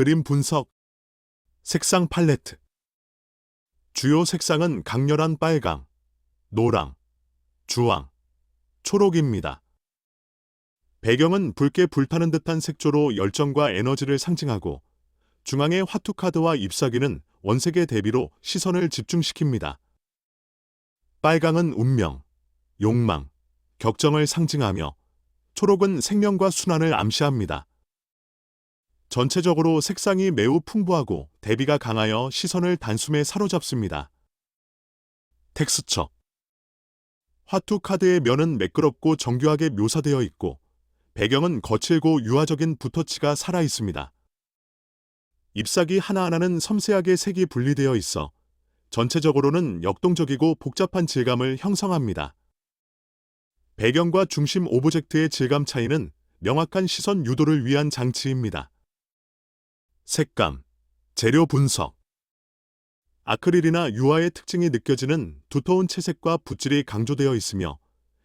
그림 분석 색상 팔레트 주요 색상은 강렬한 빨강, 노랑, 주황, 초록입니다. 배경은 붉게 불타는 듯한 색조로 열정과 에너지를 상징하고 중앙의 화투 카드와 잎사귀는 원색의 대비로 시선을 집중시킵니다. 빨강은 운명, 욕망, 격정을 상징하며 초록은 생명과 순환을 암시합니다. 전체적으로 색상이 매우 풍부하고 대비가 강하여 시선을 단숨에 사로잡습니다. 텍스처 화투 카드의 면은 매끄럽고 정교하게 묘사되어 있고 배경은 거칠고 유화적인 붓터치가 살아 있습니다. 잎사귀 하나하나는 섬세하게 색이 분리되어 있어 전체적으로는 역동적이고 복잡한 질감을 형성합니다. 배경과 중심 오브젝트의 질감 차이는 명확한 시선 유도를 위한 장치입니다. 색감, 재료 분석 아크릴이나 유화의 특징이 느껴지는 두터운 채색과 붓질이 강조되어 있으며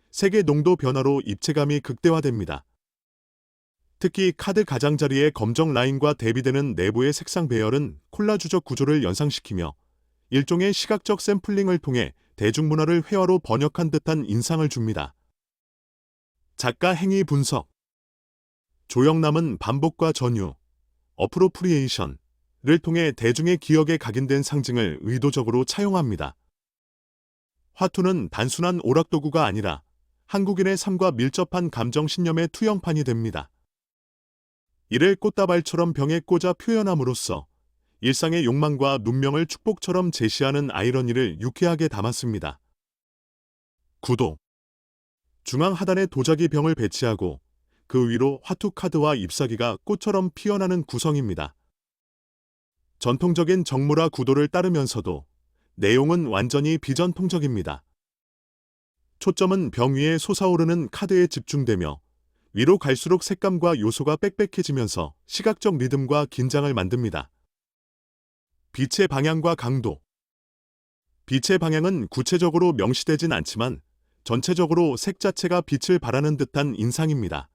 색의 농도 변화로 입체감이 극대화됩니다. 특히 카드 가장자리의 검정 라인과 대비되는 내부의 색상 배열은 콜라주적 구조를 연상시키며 일종의 시각적 샘플링을 통해 대중문화를 회화로 번역한 듯한 인상을 줍니다. 작가 행위 분석 조영남은 반복과 전유, 어프로프리에이션을 통해 대중의 기억에 각인된 상징을 의도적으로 차용합니다. 화투는 단순한 오락도구가 아니라 한국인의 삶과 밀접한 감정 신념의 투영판이 됩니다. 이를 꽃다발처럼 병에 꽂아 표현함으로써 일상의 욕망과 눈명을 축복처럼 제시하는 아이러니를 유쾌하게 담았습니다. 구도 중앙 하단에 도자기 병을 배치하고 그 위로 화투 카드와 잎사귀가 꽃처럼 피어나는 구성입니다. 전통적인 정무라 구도를 따르면서도 내용은 완전히 비전통적입니다. 초점은 병 위에 솟아오르는 카드에 집중되며 위로 갈수록 색감과 요소가 빽빽해지면서 시각적 리듬과 긴장을 만듭니다. 빛의 방향과 강도 빛의 방향은 구체적으로 명시되진 않지만 전체적으로 색 자체가 빛을 발하는 듯한 인상입니다.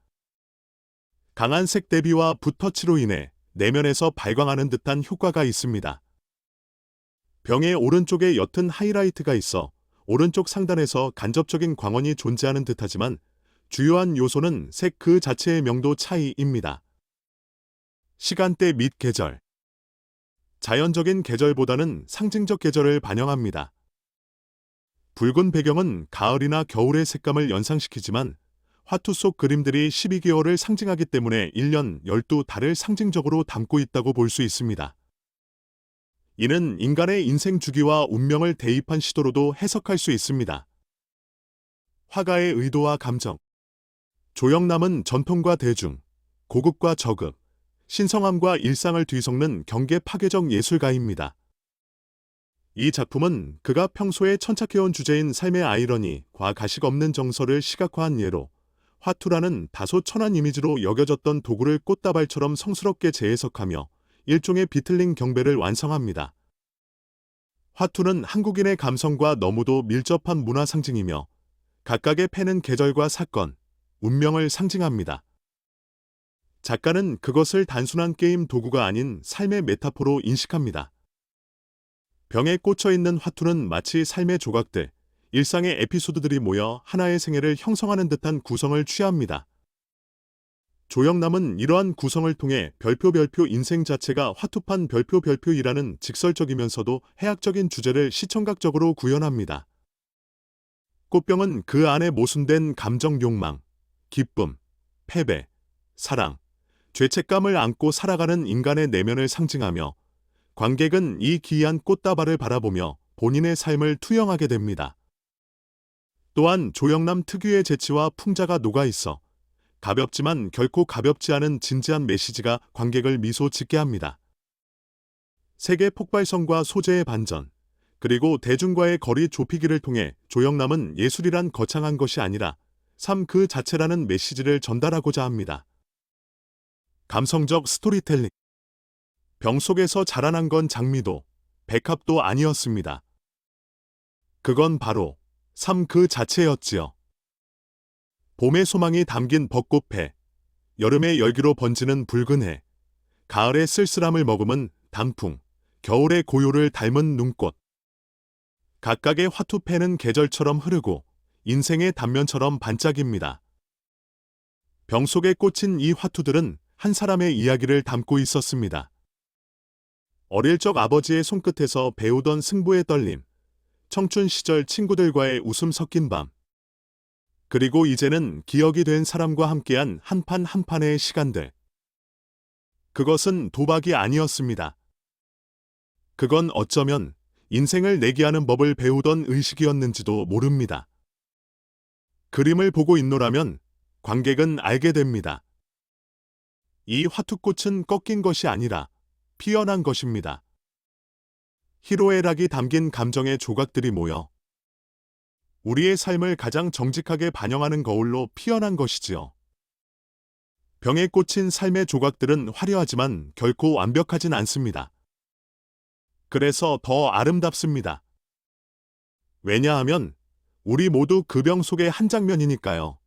강한 색 대비와 붓터치로 인해 내면에서 발광하는 듯한 효과가 있습니다. 병의 오른쪽에 옅은 하이라이트가 있어 오른쪽 상단에서 간접적인 광원이 존재하는 듯하지만 주요한 요소는 색 그 자체의 명도 차이입니다. 시간대 및 계절 자연적인 계절보다는 상징적 계절을 반영합니다. 붉은 배경은 가을이나 겨울의 색감을 연상시키지만 화투 속 그림들이 12개월을 상징하기 때문에 1년 12달을 상징적으로 담고 있다고 볼 수 있습니다. 이는 인간의 인생 주기와 운명을 대입한 시도로도 해석할 수 있습니다. 화가의 의도와 감정 조영남은 전통과 대중, 고급과 저급, 신성함과 일상을 뒤섞는 경계 파괴적 예술가입니다. 이 작품은 그가 평소에 천착해온 주제인 삶의 아이러니,과 가식 없는 정서를 시각화한 예로 화투라는 다소 천한 이미지로 여겨졌던 도구를 꽃다발처럼 성스럽게 재해석하며 일종의 비틀린 경배를 완성합니다. 화투는 한국인의 감성과 너무도 밀접한 문화 상징이며 각각의 패는 계절과 사건, 운명을 상징합니다. 작가는 그것을 단순한 게임 도구가 아닌 삶의 메타포로 인식합니다. 병에 꽂혀 있는 화투는 마치 삶의 조각들, 일상의 에피소드들이 모여 하나의 생애를 형성하는 듯한 구성을 취합니다. 조영남은 이러한 구성을 통해 별표 별표 인생 자체가 화투판 별표 별표이라는 직설적이면서도 해학적인 주제를 시청각적으로 구현합니다. 꽃병은 그 안에 모순된 감정 욕망, 기쁨, 패배, 사랑, 죄책감을 안고 살아가는 인간의 내면을 상징하며 관객은 이 기이한 꽃다발을 바라보며 본인의 삶을 투영하게 됩니다. 또한 조영남 특유의 재치와 풍자가 녹아 있어 가볍지만 결코 가볍지 않은 진지한 메시지가 관객을 미소 짓게 합니다. 세계 폭발성과 소재의 반전, 그리고 대중과의 거리 좁히기를 통해 조영남은 예술이란 거창한 것이 아니라 삶 그 자체라는 메시지를 전달하고자 합니다. 감성적 스토리텔링 병 속에서 자라난 건 장미도 백합도 아니었습니다. 그건 바로 삶 그 자체였지요. 봄의 소망이 담긴 벚꽃배, 여름의 열기로 번지는 붉은 해, 가을의 쓸쓸함을 머금은 단풍, 겨울의 고요를 닮은 눈꽃. 각각의 화투패는 계절처럼 흐르고 인생의 단면처럼 반짝입니다. 병 속에 꽂힌 이 화투들은 한 사람의 이야기를 담고 있었습니다. 어릴 적 아버지의 손끝에서 배우던 승부의 떨림, 청춘 시절 친구들과의 웃음 섞인 밤, 그리고 이제는 기억이 된 사람과 함께한 한판 한 판의 시간들. 그것은 도박이 아니었습니다. 그건 어쩌면 인생을 내기하는 법을 배우던 의식이었는지도 모릅니다. 그림을 보고 있노라면 관객은 알게 됩니다. 이 화투꽃은 꺾인 것이 아니라 피어난 것입니다. 희로애락이 담긴 감정의 조각들이 모여 우리의 삶을 가장 정직하게 반영하는 거울로 피어난 것이지요. 병에 꽂힌 삶의 조각들은 화려하지만 결코 완벽하진 않습니다. 그래서 더 아름답습니다. 왜냐하면 우리 모두 그 병 속의 한 장면이니까요.